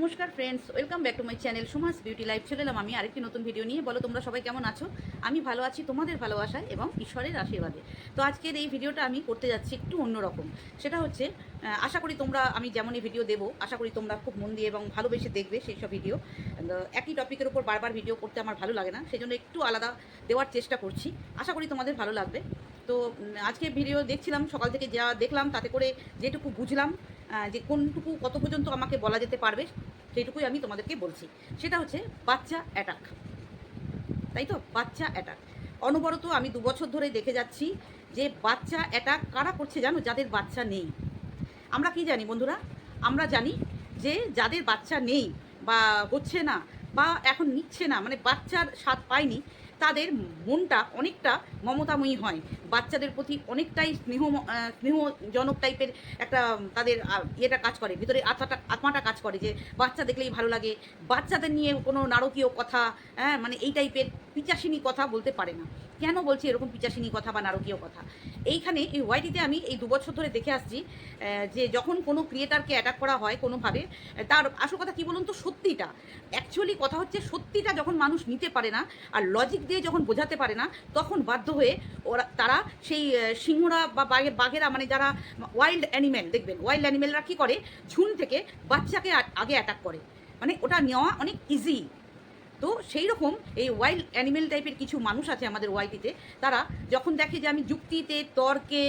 নমস্কার friends welcome back to my channel Suma's beauty life চলে এলাম আমি আরেকটি নতুন ভিডিও নিয়ে। বলো, তোমরা সবাই কেমন আছো? আমি ভালো আছি, তোমাদের ভালোবাসায় এবং ঈশ্বরের আশীর্বাদে। তো আজকের এই ভিডিওটা আমি করতে যাচ্ছি একটু অন্যরকম। সেটা হচ্ছে আশা করি তোমরা, আমি যেমনই ভিডিও দেবো, আশা করি তোমরা খুব মন দিয়ে এবং ভালোবেসে দেখবে সেই সব ভিডিও একই টপিকের উপর বারবার ভিডিও করতে আমার ভালো লাগে না সেই জন্য একটু আলাদা দেওয়ার চেষ্টা করছি। আশা করি তোমাদের ভালো লাগবে। তো আজকে ভিডিও দেখছিলাম, সকাল থেকে যা দেখলাম, তাতে করে যেটুকু বুঝলাম যে কোনটুকু কত পর্যন্ত আমাকে বলা যেতে পারবে, সেইটুকুই আমি তোমাদেরকে বলছি। সেটা হচ্ছে বাচ্চা অ্যাটাক তাই তো? বাচ্চা অ্যাটাক অনবরত আমি দু বছর ধরে দেখে যাচ্ছি যে বাচ্চা অ্যাটাক কারা করছে জানো? যাদের বাচ্চা নেই। আমরা কি জানি বন্ধুরা? আমরা জানি যে যাদের বাচ্চা নেই বা হচ্ছে না বা এখন নিচ্ছে না মানে বাচ্চার স্বাদ পায়নি তাদের মনটা অনেকটা মমতাময়ী হয়। বাচ্চাদের প্রতি অনেকটাই স্নেহ স্নেহজনক টাইপের একটা তাদের ইয়েটা কাজ করে। ভিতরে আত্মাটা আত্মাটা কাজ করে যে বাচ্চা দেখলেই ভালো লাগে। বাচ্চাদের নিয়ে কোনো নারকীয় কথা হ্যাঁ মানে এই টাইপের পিচাসিনী কথা বলতে পারে না। কেন বলছি এরকম পিচাসিনী কথা বা নারকীয় কথা? এইখানে এই ওয়াইটিতে আমি এই দু বছর ধরে দেখে আসছি যে যখন কোনো ক্রিয়েটারকে অ্যাটাক করা হয় কোনোভাবে, তার আসল কথা কি বলুন তো, সত্যিটা। অ্যাকচুয়ালি কথা হচ্ছে সত্যিটা যখন মানুষ নিতে পারে না আর লজিক দিয়ে যখন বোঝাতে পারে না, তখন বাধ্য হয়ে ওরা, তারা সেই সিংহরা বা বাঘে বাঘেরা মানে যারা ওয়াইল্ড অ্যানিমেল দেখবেন ওয়াইল্ড অ্যানিমেলরা কী করে? ঝুন থেকে বাচ্চাকে আগে অ্যাটাক করে। মানে ওটা নেওয়া অনেক ইজি তো সেই রকম এই ওয়াইল্ড অ্যানিমেল টাইপের কিছু মানুষ আছে আমাদের ওয়াইটিতে তারা যখন দেখে যে আমি যুক্তিতে, তর্কে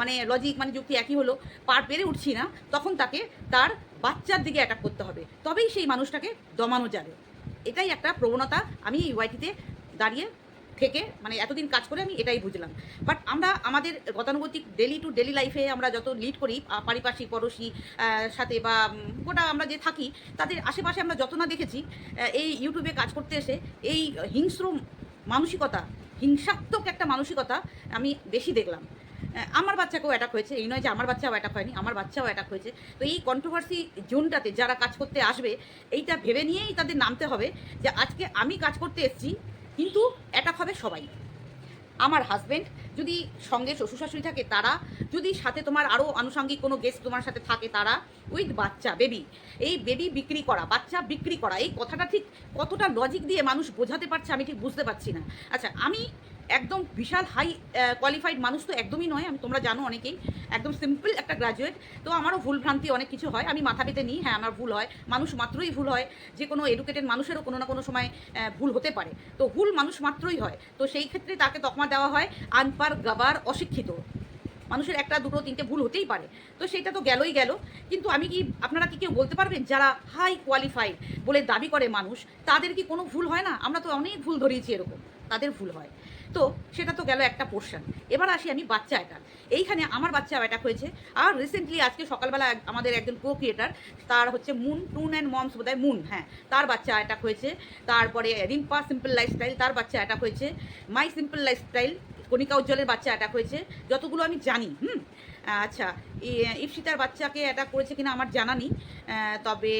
মানে লজিক মানে যুক্তি একই হলো, পার পেরে উঠছি না, তখন তাকে তার বাচ্চার দিকে অ্যাটাক করতে হবে। তবেই সেই মানুষটাকে দমানো যাবে। এটাই একটা প্রবণতা আমি এই ওয়াইটিতে দাঁড়িয়ে থেকে মানে এতদিন কাজ করে আমি এটাই বুঝলাম। বাট আমরা আমাদের গতানুগতিক ডেলি টু ডেলি লাইফে আমরা যত লিড করি পারিপার্শ্বিক, পড়োশি সাথে বা গোটা আমরা যে থাকি, তাদের আশেপাশে আমরা যত না দেখেছি এই ইউটিউবে কাজ করতে এসে এই হিংস্র মানসিকতা, হিংসাত্মক একটা মানসিকতা আমি বেশি দেখলাম। আমার বাচ্চাকেও অ্যাটাক হয়েছে, এই নয় যে আমার বাচ্চাও অ্যাটাক হয়নি, আমার বাচ্চাও অ্যাটাক হয়েছে। তো এই কন্ট্রোভার্সি জোনটাতে যারা কাজ করতে আসবে, এইটা ভেবে নিয়েই তাদের নামতে হবে যে আজকে আমি কাজ করতে এসেছি কিন্তু অ্যাটাক হবে সবাই। আমার হাজব্যান্ড যদি সঙ্গে শ্বশুর শাশুড়ি থাকে, তারা যদি সাথে তোমার আরও আনুষঙ্গিক কোনো গেস্ট তোমার সাথে থাকে, তারা উইথ বাচ্চা বেবি এই বেবি বিক্রি করা, বাচ্চা বিক্রি করা, এই কথাটা ঠিক কতটা লজিক দিয়ে মানুষ বোঝাতে পারছে আমি ঠিক বুঝতে পারছি না। আচ্ছা আমি একদম বিশাল হাই কোয়ালিফাইড মানুষ তো একদমই নয়, আমি তোমরা জানো অনেকেই। একদম সিম্পল একটা গ্রাজুয়েট তো আমারও ভুল ভ্রান্তি অনেক কিছু হয়। আমি মাথা পেতে নিই হ্যাঁ আমার ভুল হয়। মানুষ মাত্রই ভুল হয়। যে কোনো এডুকেটেড মানুষেরও কোনো না কোনো সময় ভুল হতে পারে। তো ভুল মানুষ মাত্রই হয়। তো সেই ক্ষেত্রে তাকে তকমা দেওয়া হয় আনপার গাবার অশিক্ষিত। মানুষের একটা, দুটো, তিনটে ভুল হতেই পারে। তো সেটা তো গেলই গেল। কিন্তু আমি কি, আপনারা কি কেউ বলতে পারবেন? যারা হাই কোয়ালিফাইড বলে দাবি করে মানুষ, তাদের কি কোনো ভুল হয় না? আমরা তো অনেক ভুল ধরিয়েছি এরকম। তাদের ভুল হয়। তো সেটা তো গেল একটা পোর্শন এবার আসি আমি বাচ্চা অ্যাটাক এইখানে আমার বাচ্চা অ্যাটাক হয়েছে। আর রিসেন্টলি আজকে সকালবেলা আমাদের একজন কো ক্রিয়েটার তার হচ্ছে মুন টুন অ্যান্ড মমস বোধহয় মুন হ্যাঁ তার বাচ্চা অ্যাটাক হয়েছে। তারপরে রিম্পা সিম্পল লাইফস্টাইল তার বাচ্চা অ্যাটাক হয়েছে। মাই সিম্পল লাইফস্টাইল কণিকা উজ্জ্বলের বাচ্চা অ্যাটাক হয়েছে। যতগুলো আমি জানি, হুম আচ্ছা ইপসিতার বাচ্চাকে অ্যাটাক করেছে কিনা আমার জানা নেই। তবে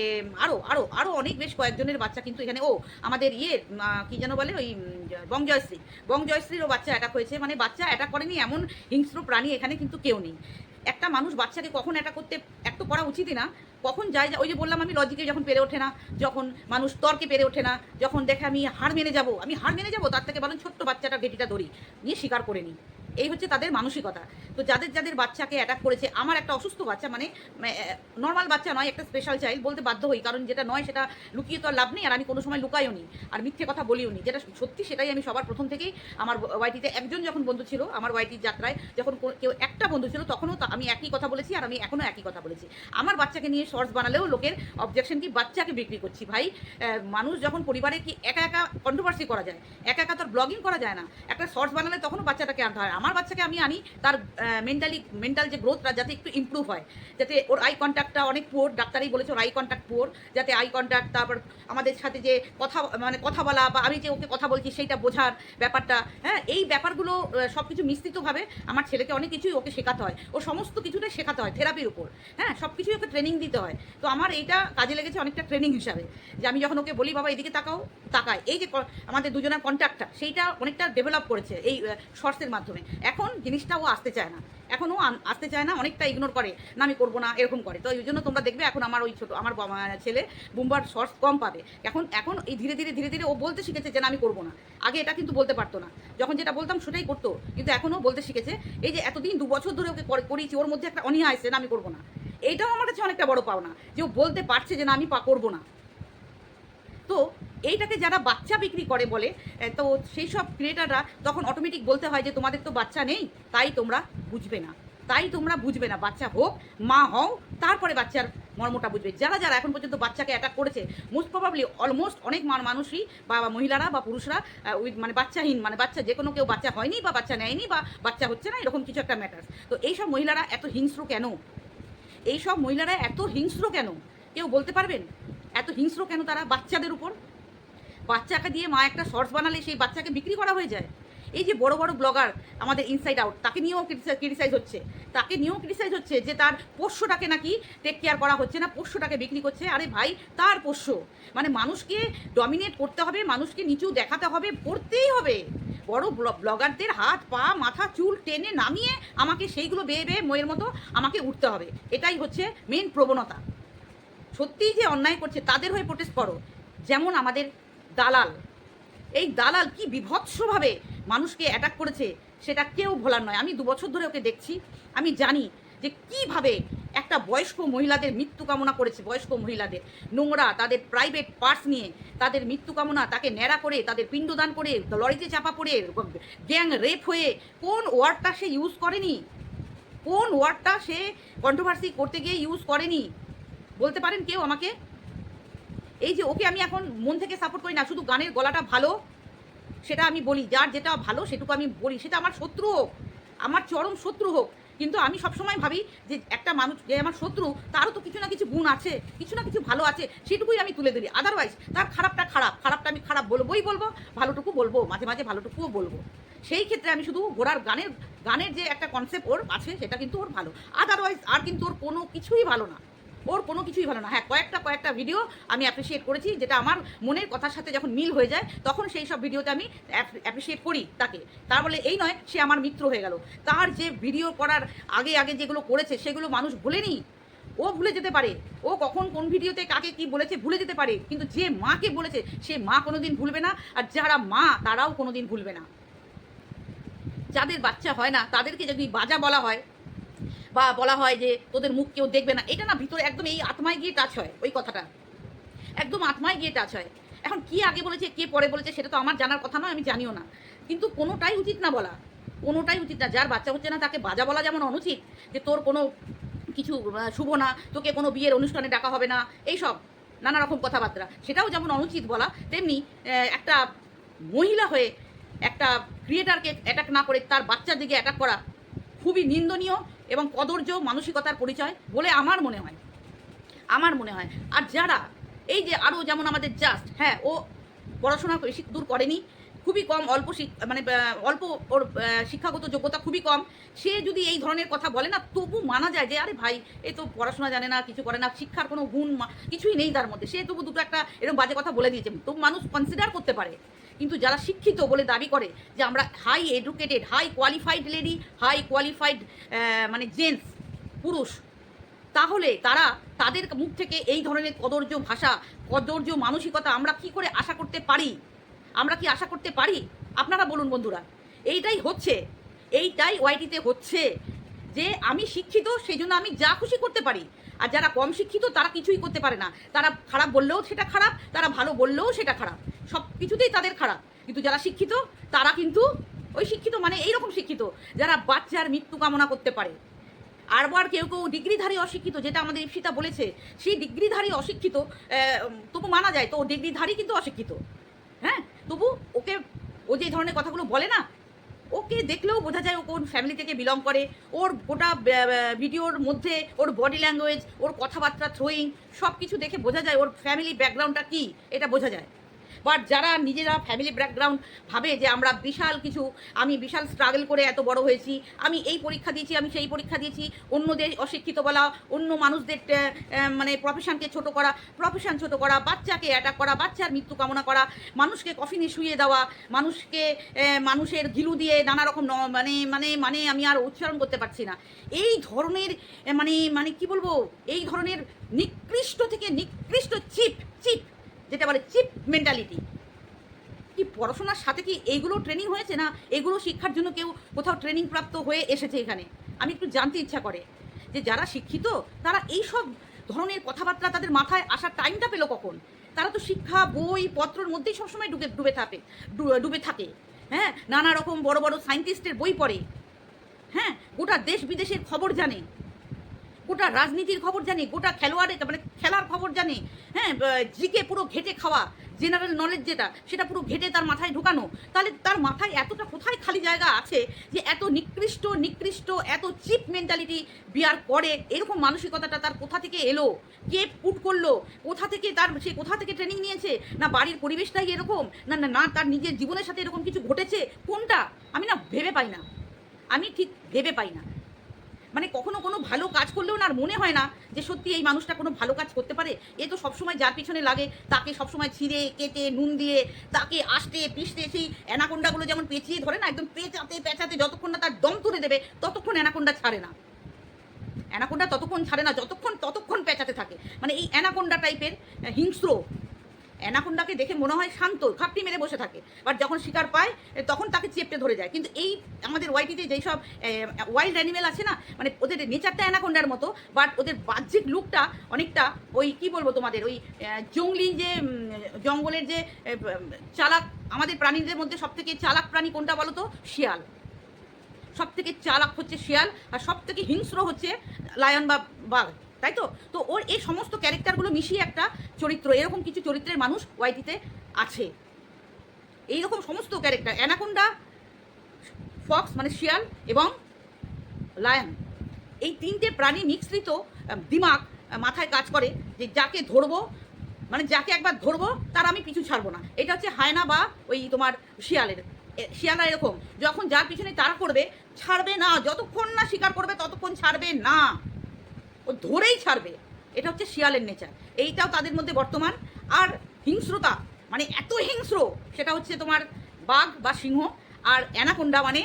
আরও আরও আরও অনেক বেশ কয়েকজনের বাচ্চা কিন্তু এখানে ও আমাদের ইয়ে কী যেন বলে ওই উম, বং জয়শ্রী বং জয়শ্রীরও বাচ্চা অ্যাটাক হয়েছে। মানে বাচ্চা অ্যাটাক করেনি এমন হিংস্র প্রাণী এখানে কিন্তু কেউ নেই। একটা মানুষ বাচ্চাকে কখন অ্যাটাক করতে এক তো করা উচিতই না। কখন যায় ওই যে বললাম আমি লজিকে যখন পেরে ওঠে না যখন মানুষ তর্কে পেরে ওঠে না যখন দেখে আমি হার মেনে যাব আমি হার মেনে যাব তার থেকে বলেন ছোট্ট বাচ্চাটা গেটিটা ধরি। নিয়ে স্বীকার করে নিই। এই হচ্ছে তাদের মানসিকতা। তো যাদের যাদের বাচ্চাকে অ্যাটাক করেছে, আমার একটা অসুস্থ বাচ্চা মানে নর্মাল বাচ্চা নয়, একটা স্পেশাল চাইল্ড বলতে বাধ্য হই, কারণ যেটা নয় সেটা লুকিয়ে তো আর লাভ নেই, আর আমি কোনো সময় লুকাইও নি, আর মিথ্যে কথা বলিও নি। যেটা সত্যি সেটাই আমি সবার প্রথম থেকেই আমার ওয়াইটিতে একজন যখন বন্ধু ছিল, আমার ওয়াইটির যাত্রায় যখন কেউ একটা বন্ধু ছিল, তখনও তা- আমি একই কথা বলেছি, আর আমি এখনও একই কথা বলেছি। আমার বাচ্চাকে নিয়ে শর্টস বানালেও লোকের অবজেকশন কি, বাচ্চাকে বিক্রি করছি। ভাই মানুষ যখন পরিবারে কি একা একা কন্ট্রোভার্সি করা যায়, একা একা তার ব্লগিং করা যায় না, একটা শর্টস বানালে তখনও বাচ্চাটাকে আনতে হয়। আমার বাচ্চাকে আমি আনি, তার মেন্টালি মেন্টাল যে গ্রোথটা যাতে একটু ইমপ্রুভ হয়। যাতে ওর আই কন্ট্যাক্টটা অনেক পুয়োর ডাক্তারই বলেছে ওর আই কন্ট্যাক্ট পুয়োর যাতে আই কন্ট্যাক্ট তারপর আমাদের সাথে যে কথা মানে কথা বলা বা আমি যে ওকে কথা বলছি সেইটা বোঝার ব্যাপারটা হ্যাঁ এই ব্যাপারগুলো সব কিছু মিশ্রিতভাবে আমার ছেলেকে অনেক কিছুই ওকে শেখাতে হয়। ও সমস্ত কিছুটাই শেখাতে হয় থেরাপির উপর হ্যাঁ সব কিছুই ওকে ট্রেনিং দিতে হয়। তো আমার এইটা কাজে লেগেছে অনেকটা ট্রেনিং হিসাবে, যে আমি যখন ওকে বলি, বাবা, এদিকে তাকাও, তাকায়। এই যে আমাদের দুজনের কন্ট্যাক্টটা সেইটা অনেকটা ডেভেলপ করেছে এই শর্টসের মাধ্যমে। এখন জিনিসটা ও আসতে চায় না। এখন ও আসতে চায় না, অনেকটা ইগনোর করে, না, আমি করব না, এরকম করে। তো এই জন্য তোমরা দেখবে এখন আমার ওই ছোটো, আমার ছেলে বুম্বার শর্টস কম পাবে। এখন এখন এই ধীরে ধীরে ধীরে ধীরে ও বলতে শিখেছে যে, না, আমি করব না। আগে এটা কিন্তু বলতে পারতো না। যখন যেটা বলতাম সেটাই করতো, কিন্তু এখনও বলতে শিখেছে, এই যে এতদিন দু বছর ধরে ওকে করে- করিয়েছি, ওর মধ্যে একটা অনীহা আসছে না, আমি করব না। এইটাও আমার কাছে অনেকটা বড় পাওনা, যে ও বলতে পারছে যে, না, আমি পা, করব না। তো এইটাকে যারা বাচ্চা বিক্রি করে বলে তো সেই সব ক্রিয়েটাররা তখন অটোমেটিক বলতে হয় যে, তোমাদের তো বাচ্চা নেই, তাই তোমরা বুঝবে না। তাই তোমরা বুঝবে না, বাচ্চা হোক, মা হও, তারপরে বাচ্চার মর্মটা বুঝবে। যারা যারা এখন পর্যন্ত বাচ্চাকে অ্যাটাক করেছে মোস্ট প্রবাবলি অলমোস্ট অনেক মান- মানুষই, বা মহিলারা বা পুরুষরা মানে বাচ্চাহীন মানে বাচ্চা যে কোনো কেউ বাচ্চা হয়নি বা বাচ্চা নেয়নি বা বাচ্চা হচ্ছে না, এরকম কিছু একটা ম্যাটার তো এইসব মহিলারা এত হিংস্র কেন? এইসব মহিলারা এত হিংস্র কেন? কেউ বলতে পারবেন? এত হিংস্র কেন তারা বাচ্চাদের উপর? বাচ্চাকে দিয়ে মা একটা শর্টস বানালে সেই বাচ্চাকে বিক্রি করা হয়ে যায়? এই যে বড় বড় ব্লগার আমাদের ইনসাইড আউট তাকে নিয়েও ক্রিটিসাইজ হচ্ছে। তাকে নিয়েও ক্রিটিসাইজ হচ্ছে যে তার পোষ্যটাকে নাকি টেক কেয়ার করা হচ্ছে না, পোষ্যটাকে বিক্রি করছে। আরে ভাই, তার পোষ্য। মানে মানুষকে ডমিনেট করতে হবে, মানুষকে নিচু দেখাতে হবে করতেই হবে। বড় ব্ল- ব্লগারদের হাত, পা, মাথা, চুল টেনে নামিয়ে আমাকে সেইগুলো বেয়ে বেয়ে ময়ের মতো আমাকে উঠতে হবে। এটাই হচ্ছে মেন প্রবণতা। সত্যিই যে অন্যায় করছে, তাদের হয়ে প্রোটেস্ট করো। যেমন আমাদের দালাল। এই দালাল কি বিভৎসভাবে মানুষকে অ্যাটাক করেছে, সেটা কেউ ভোলার নয়। আমি দু বছর ধরে ওকে দেখছি। আমি জানি যে কীভাবে একটা বয়স্ক মহিলাদের মৃত্যু কামনা করেছে, বয়স্ক মহিলাদের। নোংরা, তাদের প্রাইভেট পার্স নিয়ে তাদের মৃত্যু কামনা, তাকে ন্যাড়া করে, তাদের পিণ্ডদান করে, লরিতে চাপা পড়ে গ্যাং রেপ হয়ে কোন ওয়ার্ডটা সে ইউজ করেনি? কোন ওয়ার্ডটা সে কন্ট্রোভার্সি করতে গিয়ে ইউজ করেনি? বলতে পারেন কেউ আমাকে? এই যে ওকে আমি এখন মন থেকে সাপোর্ট করি না, শুধু গানের গলাটা ভালো, সেটা আমি বলি। যার যেটা ভালো, সেটুকু আমি বলি। সেটা আমার শত্রু হোক, আমার চরম শত্রু হোক। কিন্তু আমি সবসময় ভাবি যে একটা মানুষ, যে আমার শত্রু, তারও তো কিছু না কিছু গুণ আছে, কিছু না কিছু ভালো আছে, সেটুকুই আমি তুলে ধরি। আদারওয়াইজ তার খারাপটা খারাপ। খারাপটা আমি খারাপ বলবোই বলব, ভালোটুকু বলব, মাঝে মাঝে ভালোটুকুও বলব। সেই ক্ষেত্রে আমি শুধু ঘোড়ার গানের গানের যে একটা কনসেপ্ট ওর আছে, সেটা কিন্তু ওর ভালো। আদারওয়াইজ আর কিন্তু ওর কোনো কিছুই ভালো না। ওর কোনো কিছুই ভালো না। হ্যাঁ কয়েকটা কয়েকটা ভিডিও আমি অ্যাপ্রিসিয়েট করেছি, যেটা আমার মনের কথার সাথে যখন মিল হয়ে যায়, তখন সেই সব ভিডিওতে আমি অ্যাপ্রিসিয়েট করি তাকে। তার বলে, এই নয়, সে আমার মিত্র হয়ে গেল। তার যে ভিডিও করার আগে আগে যেগুলো করেছে, সেগুলো মানুষ ভুলেনি। ও ভুলে যেতে পারে। ও কখন কোন ভিডিওতে কাকে কি বলেছে, ভুলে যেতে পারে। কিন্তু যে মাকে বলেছে, সে মা কোনোদিন ভুলবে না, আর যারা মা, তারাও কোনোদিন ভুলবে না। যাদের বাচ্চা হয় না, তাদেরকে যদি বাজা বলা হয় বা বলা হয় যে তোদের মুখ কেউ দেখবে না। এটা না, ভিতরে একদম এই আত্মায় গিয়ে টাচ হয়, ওই কথাটা। একদম আত্মায় গিয়ে টাচ হয়। এখন কি আগে বলেছে, কে পরে বলেছে, সেটা তো আমার জানার কথা নয়, আমি জানিও না। কিন্তু কোনোটাই উচিত না বলা। কোনোটাই উচিত না। যার বাচ্চা হচ্ছে না, তাকে বাজা বলা যেমন অনুচিত, যে তোর কোনো কিছু শুভ না, তোকে কোনো বিয়ের অনুষ্ঠানে ডাকা হবে না, এইসব, নানা রকম কথাবার্তা। সেটাও যেমন অনুচিত বলা, তেমনি একটা মহিলা হয়ে একটা ক্রিয়েটারকে অ্যাটাক না করে, তার বাচ্চার দিকে অ্যাটাক করা খুবই নিন্দনীয়। এবং কদর্য, মানসিকতার পরিচয় বলে আমার মনে হয়। আমার মনে হয়। আর যারা, এই যে আরও যেমন আমাদের জাস্ট হ্যাঁ ও পড়াশোনা বেশি দূর করেনি, খুবই কম অল্প মানে অল্প ওর শিক্ষাগত যোগ্যতা খুবই কম, সে যদি এই ধরনের কথা বলে না, তবু মানা যায় যে, আরে ভাই, এ তো পড়াশোনা জানে না, কিছু করে না, শিক্ষার কোনো গুণ কিছুই নেই তার মধ্যে। সে তবু দুটো একটা এরকম বাজে কথা বলে দিয়েছে। তবু মানুষ কনসিডার করতে পারে। কিন্তু যারা শিক্ষিত বলে দাবি করে যে আমরা high educated high qualified lady high qualified মানে জেন্টস পুরুষ, তাহলে তারা তাদের মুখ থেকে এই ধরনের কদর্য ভাষা, কদর্য মানসিকতা আমরা কি করে আশা করতে পারি? আমরা কি আশা করতে পারি? আপনারা বলুন বন্ধুরা। এইটাই হচ্ছে, এইটাই ওয়াইটিতে হচ্ছে যে আমি শিক্ষিত সেই জন্য আমি যা খুশি করতে পারি। আর যারা কম শিক্ষিত, তারা কিছুই করতে পারে না। তারা খারাপ বললেও সেটা খারাপ, তারা ভালো বললেও সেটা খারাপ। সব কিছুতেই তাদের খারাপ। কিন্তু যারা শিক্ষিত, তারা কিন্তু ওই শিক্ষিত মানে এইরকম শিক্ষিত, যারা বাচ্চার মৃত্যু কামনা করতে পারে। আরবার কেউ কেউ ডিগ্রিধারী অশিক্ষিত, যেটা আমাদের ইপসিতা বলেছে, সেই ডিগ্রিধারী অশিক্ষিত তবু মানা যায়, তো ও ডিগ্রিধারী কিন্তু অশিক্ষিত। হ্যাঁ? তবু ওকে, ও যে ধরনের কথাগুলো বলে না, ওকে দেখলেও বোঝা যায় ও কোন ফ্যামিলি থেকে বিলং করে। ওর গোটা ভিডিওর মধ্যে, ওর বডি ল্যাঙ্গুয়েজ ওর কথাবার্তা থ্রোয়িং সব কিছু দেখে বোঝা যায়, ওর ফ্যামিলি ব্যাকগ্রাউন্ডটা কী, এটা বোঝা যায়। বাট যারা নিজেরা ফ্যামিলি ব্যাকগ্রাউন্ড ভাবে যে আমরা বিশাল কিছু, আমি বিশাল স্ট্রাগল করে এত বড় হয়েছি, আমি এই পরীক্ষা দিয়েছি, আমি সেই পরীক্ষা দিয়েছি, অন্যদের অশিক্ষিত বলা, অন্য মানুষদের মানে প্রফেশনকে ছোট করা প্রফেশন ছোট করা, বাচ্চাকে অ্যাটাক করা, বাচ্চার মৃত্যু কামনা করা, মানুষকে কফিনে শুয়ে দেওয়া, মানুষকে মানুষের ঘিলু দিয়ে নানা রকম মানে মানে মানে আমি আর উচ্চারণ করতে পারছি না। এই ধরনের মানে মানে কি বলব, এই ধরনের নিকৃষ্ট থেকে নিকৃষ্ট চিপ চিপ যেটা বলে চিপ মেন্টালিটি কি পড়াশোনার সাথে কি এইগুলো ট্রেনিং হয়েছে না এগুলো শিক্ষার জন্য কেউ কোথাও ট্রেনিং প্রাপ্ত হয়ে এসেছে এখানে? আমি একটু জানতে ইচ্ছা করে যে যারা শিক্ষিত, তারা এই সব ধরনের কথাবার্তা তাদের মাথায় আসার টাইমটা পেল কখন? তারা তো শিক্ষা, বই, পত্রর মধ্যেই সবসময় ডুবে ডুবে থাকে ডুবে থাকে। হ্যাঁ? নানা রকম বড় বড় সায়েন্টিস্টের বই পড়ে। হ্যাঁ? গোটা দেশ বিদেশের খবর জানে। গোটা রাজনীতির খবর জানে, গোটা খেলোয়াড়ের মানে খেলার খবর জানে। হ্যাঁ জিকে পুরো ঘেটে খাওয়া জেনারেল নলেজ যেটা, সেটা পুরো ঘেটে তার মাথায় ঢোকানো। তাহলে তার মাথায় এতটা কোথায় খালি জায়গা আছে যে এত নিকৃষ্ট নিকৃষ্ট, এত চিপ মেন্টালিটি বিয়ার করে এরকম মানসিকতাটা তার কোথা থেকে এলো? কে পুট করল? কোথা থেকে তার, সে কোথা থেকে ট্রেনিং নিয়েছে? না বাড়ির পরিবেশটাই এরকম? না না না, তার নিজের জীবনের সাথে এরকম কিছু ঘটেছে? কোনটা? আমি না ভেবে পাই না। আমি ঠিক ভেবে পাই না। মানে কখনো কোনো ভালো কাজ করলেও না আর মনে হয় না যে সত্যি এই মানুষটা কোনো ভালো কাজ করতে পারে। এ তো সবসময় যার পিছনে লাগে, তাকে সবসময় ছিঁড়ে, কেটে, নুন দিয়ে, তাকে আসতে পিষতে সেই অ্যানাকোন্ডাগুলো যেমন পেঁচিয়ে ধরে না, একদম পেঁচাতে পেঁচাতে যতক্ষণ না তার দম তুলে দেবে, ততক্ষণ অ্যানাকোন্ডা ছাড়ে না। অ্যানাকোন্ডা ততক্ষণ ছাড়ে না, যতক্ষণ, ততক্ষণ পেঁচাতে থাকে। মানে এই অ্যানাকোন্ডা টাইপের হিংস্র অ্যানাকোন্ডাকে দেখে মনে হয় শান্ত খাপটি মেরে বসে থাকে। বাট যখন শিকার পায় তখন তাকে চেপটে ধরে যায়। কিন্তু এই আমাদের ওয়াইটিতে যেই সব ওয়াইল্ড অ্যানিমেল আছে না মানে ওদের নেচারটা অ্যানাকোন্ডার মতো বাট ওদের বাহ্যিক লুকটা অনেকটা ওই, কি বলব তোমাদের, ওই জংলি যে জঙ্গলের যে চালাক, আমাদের প্রাণীদের মধ্যে সব থেকে চালাক প্রাণী কোনটা বলো তো শিয়াল। সব থেকে চালাক হচ্ছে শিয়াল, আর সব থেকে হিংস্র হচ্ছে লায়ন বা বাঘ। তাই তো তো ওর এই সমস্ত ক্যারেক্টারগুলো মিশিয়ে একটা চরিত্র, এরকম কিছু চরিত্রের মানুষ ওয়াইটিতে আছে। এইরকম সমস্ত ক্যারেক্টার, অ্যানাকোন্ডা, ফক্স মানে শিয়াল এবং লায়ন। এই তিনটে প্রাণী মিশ্রিত দিমাগ মাথায় কাজ করে যে যাকে ধরবো মানে যাকে একবার ধরবো, তার আমি পিছু ছাড়বো না। এটা হচ্ছে হায়না বা ওই তোমার শিয়ালের। শিয়ালরা এরকম, যখন যার পিছনে তারা করবে, ছাড়বে না, যতক্ষণ না স্বীকার করবে, ততক্ষণ ছাড়বে না। ও ধরেই ছাড়বে। এটা হচ্ছে শিয়ালের নেচার এইটাও তাদের মধ্যে বর্তমান। আর হিংস্রতা মানে এত হিংস্র, সেটা হচ্ছে তোমার বাঘ বা সিংহ। আর অ্যানাকোন্ডা মানে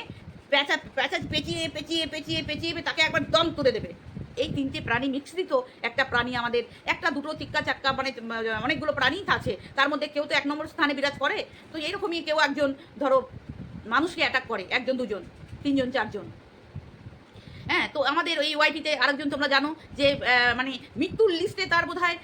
প্যাঁচা প্যাঁচা পেঁচিয়ে পেঁচিয়ে পেঁচিয়ে পেঁচিয়ে তাকে একবার দম তুলে দেবে। এই তিনটে প্রাণী মিশ্রিত একটা প্রাণী আমাদের, একটা দুটো চিক্কা চাক্কা মানে অনেকগুলো প্রাণী আছে। তার মধ্যে কেউ তো এক নম্বর স্থানে বিরাজ করে। তো এরকমই কেউ একজন, ধরো, মানুষকে অ্যাটাক করে। একজন, দুজন, তিনজন, চারজন। হ্যাঁ তো আমাদের ওই ওয়াইটিতে আরেকজন তোমরা জানো যে মানে মৃত্যুর লিস্টে তার বোধ হয়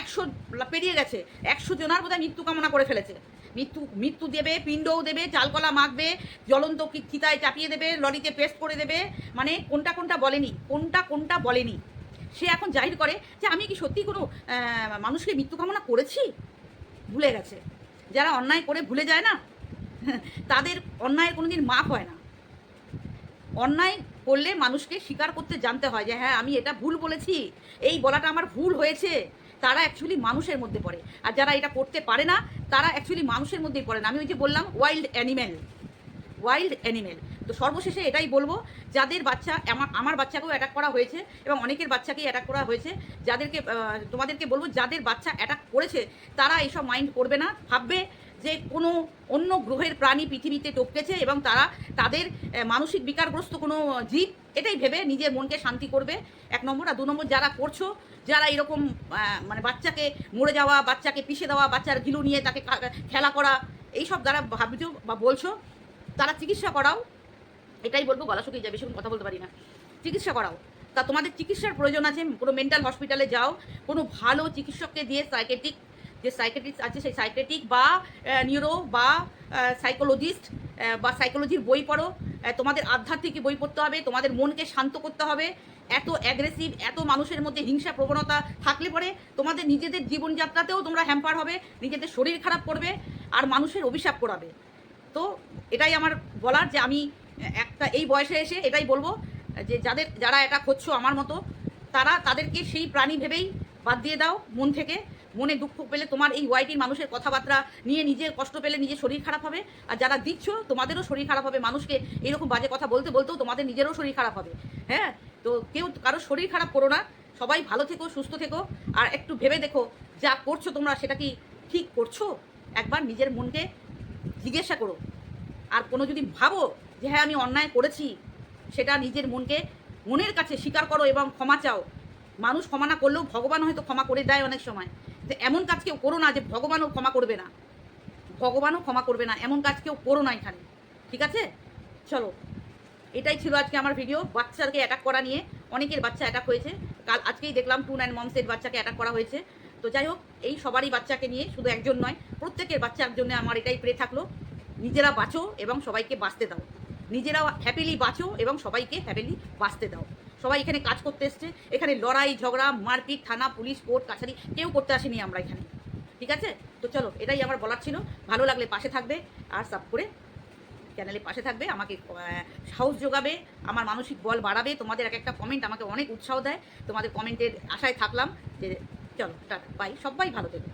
একশো পেরিয়ে গেছে। একশো জনার বোধ মৃত্যু কামনা করে ফেলেছে। মৃত্যু মৃত্যু দেবে, পিণ্ডও দেবে, চালকলা মাখবে, জ্বলন্ত চিতায় চাপিয়ে দেবে, লরিতে পেস্ট করে দেবে। মানে কোনটা কোনটা বলেনি, কোনটা কোনটা বলেনি। সে এখন জাহির করে যে আমি কি সত্যি কোনো মানুষকে মৃত্যু কামনা করেছি? ভুলে গেছে। যারা অন্যায় করে ভুলে যায় না, তাদের অন্যায়ের কোনোদিন মাপ হয় না। অন্যায় করলে মানুষকে স্বীকার করতে জানতে হয় যে হ্যাঁ আমি এটা ভুল বলেছি। এই বলাটা আমার ভুল হয়েছে। তারা অ্যাকচুয়ালি মানুষের মধ্যে পড়ে। আর যারা এটা করতে পারে না, তারা অ্যাকচুয়ালি মানুষের মধ্যেই পড়ে না। আমি ওই যে বললাম ওয়াইল্ড অ্যানিমেল ওয়াইল্ড অ্যানিমেল তো সর্বশেষে এটাই বলব, যাদের বাচ্চা, আমার আমার বাচ্চাকেও অ্যাটাক করা হয়েছে এবং অনেকের বাচ্চাকেই অ্যাটাক করা হয়েছে। যাদেরকে তোমাদেরকে বলব, যাদের বাচ্চা অ্যাটাক করেছে, তারা এইসব মাইন্ড করবে না, ভাববে যে কোনো অন্য গ্রহের প্রাণী পৃথিবীতে টপকেছে এবং তারা তাদের মানসিক বিকারগ্রস্ত কোনো জীব, এটাই ভেবে নিজের মনকে শান্তি করবে। এক নম্বর। আর দু নম্বর, যারা করছ, যারা এরকম মানে বাচ্চাকে মরে যাওয়া, বাচ্চাকে পিষে দেওয়া, বাচ্চার গিলু নিয়ে তাকে খেলা করা, এইসব যারা ভাবছ বা বলছো, তারা চিকিৎসা করাও, এটাই বলব, গলা শুকিয়ে যায় বেশিক্ষণ কথা বলতে পারি না। চিকিৎসা করাও। তা তোমাদের চিকিৎসার প্রয়োজন আছে, কোনো মেন্টাল হসপিটালে যাও, কোনো ভালো চিকিৎসককে দিয়ে সাইকেটিক যে সাইকেট্রিস্ট আছে, সেই সাইকেটিক বা নিউরো বা সাইকোলজিস্ট বা সাইকোলজির বই পড়ো। তোমাদের আধ্যাত্মিক বই পড়তে হবে, তোমাদের মনকে শান্ত করতে হবে। এত অ্যাগ্রেসিভ এত মানুষের মধ্যে হিংসা প্রবণতা থাকলে পরে তোমাদের নিজেদের জীবনযাত্রাতেও তোমরা হ্যাম্পার হবে, নিজেদের শরীর খারাপ করবে আর মানুষের অভিশাপ করাবে। তো এটাই আমার বলার যে আমি একটা এই বয়সে এসে এটাই বলব, যে যাদের, যারা এটা করছ আমার মতো, তারা তাদেরকে সেই প্রাণী ভেবেই বাদ দিয়ে দাও মন থেকে। মনে দুঃখ পেলে তোমার এই ওয়াইটির মানুষের কথাবার্তা নিয়ে নিজে কষ্ট পেলে নিজের শরীর খারাপ হবে। আর যারা দিচ্ছ, তোমাদেরও শরীর খারাপ হবে। মানুষকে এরকম বাজে কথা বলতে বলতেও তোমাদের নিজেরও শরীর খারাপ হবে। হ্যাঁ? তো কেউ কারও শরীর খারাপ করো না। সবাই ভালো থেকো, সুস্থ থেকো। আর একটু ভেবে দেখো যা করছ তোমরা সেটা কি ঠিক করছ? একবার নিজের মনকে জিজ্ঞাসা করো। আর কোনো যদি ভাবো যে হ্যাঁ আমি অন্যায় করেছি, সেটা নিজের মনকে মনের কাছে স্বীকার করো এবং ক্ষমা চাও। মানুষ ক্ষমা না করলেও ভগবান হয়তো ক্ষমা করে দেয় অনেক সময়। যে এমন কাজ কেউ করো না যে ভগবানও ক্ষমা করবে না। ভগবানও ক্ষমা করবে না, এমন কাজ কেউ করো না এখানে। ঠিক আছে? চলো। এটাই ছিল আজকে আমার ভিডিও বাচ্চাকে অ্যাটাক করা নিয়ে অনেকের বাচ্চা অ্যাটাক হয়েছে। কাল আজকেই দেখলাম টু নাইন মমসের বাচ্চাকে অ্যাটাক করা হয়েছে। তো যাই হোক, এই সবারই বাচ্চাকে নিয়ে শুধু একজন নয়, প্রত্যেকের বাচ্চার জন্য আমার এটাই প্রে থাকল। নিজেরা বাঁচো এবং সবাইকে বাঁচতে দাও। নিজেরাও হ্যাপিলি বাঁচো এবং সবাইকে হ্যাপিলি বাঁচতে দাও। সবাই এখানে কাজ করতে এসছে। এখানে লড়াই, ঝগড়া, মারপিট, থানা, পুলিশ, কোর্ট, কাছারি, কেউ করতে আসেনি আমরা এখানে। ঠিক আছে? তো চলো, এটাই আমার বলার ছিল। ভালো লাগলে পাশে থাকবে আর সাব করে চ্যানেলে পাশে থাকবে, আমাকে সাহস যোগাবে, আমার মানসিক বল বাড়াবে, তোমাদের এক একটা কমেন্ট আমাকে অনেক উৎসাহ দেয়। তোমাদের কমেন্টের আশায় থাকলাম যে, চলো, টাটা বাই সবাই ভালো থেকো।